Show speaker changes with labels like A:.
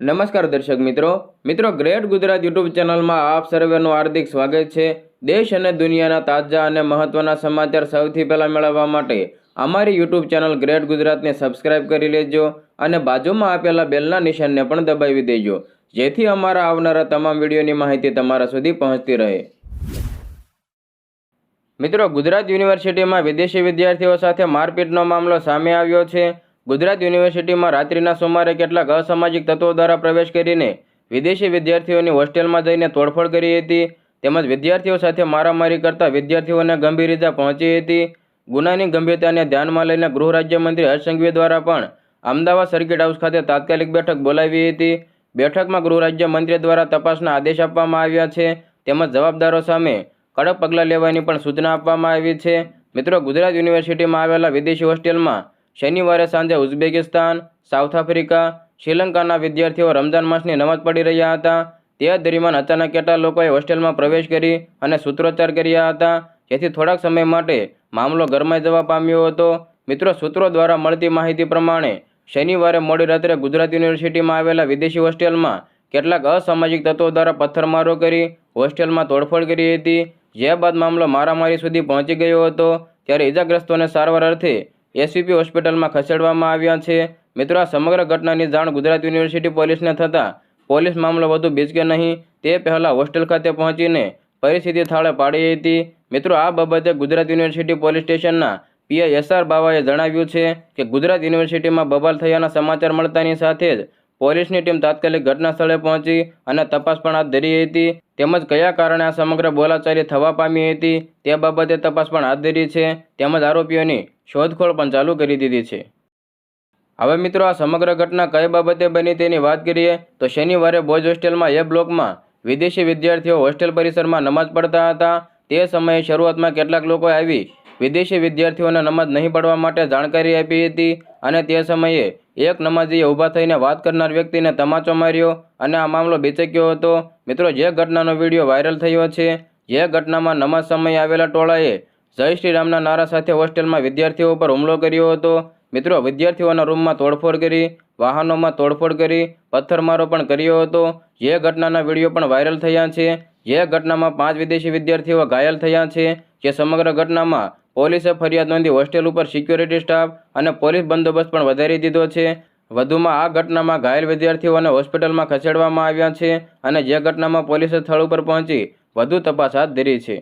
A: નમસ્કાર દર્શક મિત્રો. મિત્રો, ગ્રેટ ગુજરાત યુટ્યુબ ચેનલમાં આપ સર્વેનું હાર્દિક સ્વાગત છે. દેશ અને દુનિયાના તાજા અને મહત્વના સમાચાર સૌથી પહેલાં મેળવવા માટે અમારી યુટ્યુબ ચેનલ ગ્રેટ ગુજરાતને સબસ્ક્રાઇબ કરી લેજો અને બાજુમાં આપેલા બેલના નિશાનને પણ દબાવી દેજો. જેથી અમારા આવનારા તમામ વિડીયોની માહિતી તમારા સુધી પહોંચતી રહે. મિત્રો, ગુજરાત યુનિવર્સિટીમાં વિદેશી વિદ્યાર્થીઓ સાથે મારપીટનો મામલો સામે આવ્યો છે. ગુજરાત યુનિવર્સિટીમાં રાત્રિના સુમારે કેટલાક અસામાજિક તત્વો દ્વારા પ્રવેશ કરીને વિદેશી વિદ્યાર્થીઓની હોસ્ટેલમાં જઈને તોડફોડ કરી હતી. તેમજ વિદ્યાર્થીઓ સાથે મારામારી કરતા વિદ્યાર્થીઓને ગંભીર ઇજા પહોંચી હતી. ગુનાની ગંભીરતાને ધ્યાનમાં લઈને ગૃહ રાજ્યમંત્રી હર્ષ સંઘવી દ્વારા પણ અમદાવાદ સર્કિટ હાઉસ ખાતે તાત્કાલિક બેઠક બોલાવી હતી. બેઠકમાં ગૃહ રાજ્યમંત્રી દ્વારા તપાસના આદેશ આપવામાં આવ્યા છે. તેમજ જવાબદારો સામે કડક પગલાં લેવાની પણ સૂચના આપવામાં આવી છે. મિત્રો, ગુજરાત યુનિવર્સિટીમાં આવેલા વિદેશી હોસ્ટેલમાં શનિવારે સાંજે ઉઝબેકિસ્તાન, સાઉથ આફ્રિકા, શ્રીલંકાના વિદ્યાર્થીઓ રમજાન માસની નમાજ પડી રહ્યા હતા. તે દરમિયાન અચાનક કેટલા લોકોએ હોસ્ટેલમાં પ્રવેશ કરી અને સૂત્રોચ્ચાર કર્યા હતા. જેથી થોડાક સમય માટે મામલો ગરમાઈ જવા પામ્યો હતો. મિત્રો, સૂત્રો દ્વારા મળતી માહિતી પ્રમાણે શનિવારે મોડી રાત્રે ગુજરાત યુનિવર્સિટીમાં આવેલા વિદેશી હોસ્ટેલમાં કેટલાક અસામાજિક તત્વો દ્વારા પથ્થરમારો કરી હોસ્ટેલમાં તોડફોડ કરી હતી. જે બાદ મામલો મારામારી સુધી પહોંચી ગયો હતો. ત્યારે ઇજાગ્રસ્તોને સારવાર અર્થે એસવીપી હોસ્પિટલમાં ખસેડવામાં આવ્યા છે. મિત્રો, આ સમગ્ર ઘટનાની જાણ ગુજરાત યુનિવર્સિટી પોલીસને થતાં પોલીસ મામલો વધુ બીચકે નહીં. તે પહેલાં હોસ્ટેલ ખાતે પહોંચીને પરિસ્થિતિ થાળે પાડી હતી. મિત્રો, આ બાબતે ગુજરાત યુનિવર્સિટી પોલીસ સ્ટેશનના પીઆઈ એસ આર બાવાએ જણાવ્યું છે કે ગુજરાત યુનિવર્સિટીમાં બબાલ થયાના સમાચાર મળતાની સાથે જ પોલીસની ટીમ તાત્કાલિક ઘટના સ્થળે પહોંચી અને તપાસ પણ હાથ ધરી હતી. તેમજ કયા કારણે આ સમગ્ર બોલાચાલી થવા પામી હતી તે બાબતે તપાસ પણ હાથ ધરી છે. તેમજ આરોપીઓની શોધખોળ પણ ચાલુ કરી દીધી છે. હવે મિત્રો આ સમગ્ર ઘટના કઈ બાબતે બની તેની વાત કરીએ તો શનિવારે બોયઝ હોસ્ટેલમાં એ બ્લોકમાં વિદેશી વિદ્યાર્થીઓ હોસ્ટેલ પરિસરમાં નમાજ પડતા હતા. તે સમયે શરૂઆતમાં કેટલાક લોકોએ આવી વિદેશી વિદ્યાર્થીઓને નમાજ નહીં પડવા માટે જાણકારી આપી હતી. અને તે સમયે એક નમાઝીએ ઊભા થઈને વાત કરનાર વ્યક્તિને તમાચો માર્યો અને આ મામલો બેચક્યો હતો. મિત્રો, જે ઘટનાનો વીડિયો વાયરલ થયો છે, જે ઘટનામાં નમાજ સમયે આવેલા ટોળાએ જય શ્રી રામના નારા સાથે હોસ્ટેલમાં વિદ્યાર્થીઓ પર હુમલો કર્યો હતો. મિત્રો, વિદ્યાર્થીઓના રૂમમાં તોડફોડ કરી, વાહનોમાં તોડફોડ કરી, પથ્થરમારો પણ કર્યો હતો. જે ઘટનાના વીડિયો પણ વાયરલ થયા છે, જે ઘટનામાં પાંચ વિદેશી વિદ્યાર્થીઓ ઘાયલ થયા છે, જે સમગ્ર ઘટનામાં પોલીસે ફરિયાદ નોંધી હોસ્ટેલ ઉપર સિક્યોરિટી સ્ટાફ અને પોલીસ બંદોબસ્ત પણ વધારી દીધો છે. વધુમાં આ ઘટનામાં ઘાયલ વિદ્યાર્થીઓને હોસ્પિટલમાં ખસેડવામાં આવ્યા છે અને જે ઘટનામાં પોલીસે સ્થળ ઉપર પહોંચી વધુ તપાસ હાથ ધરી છે.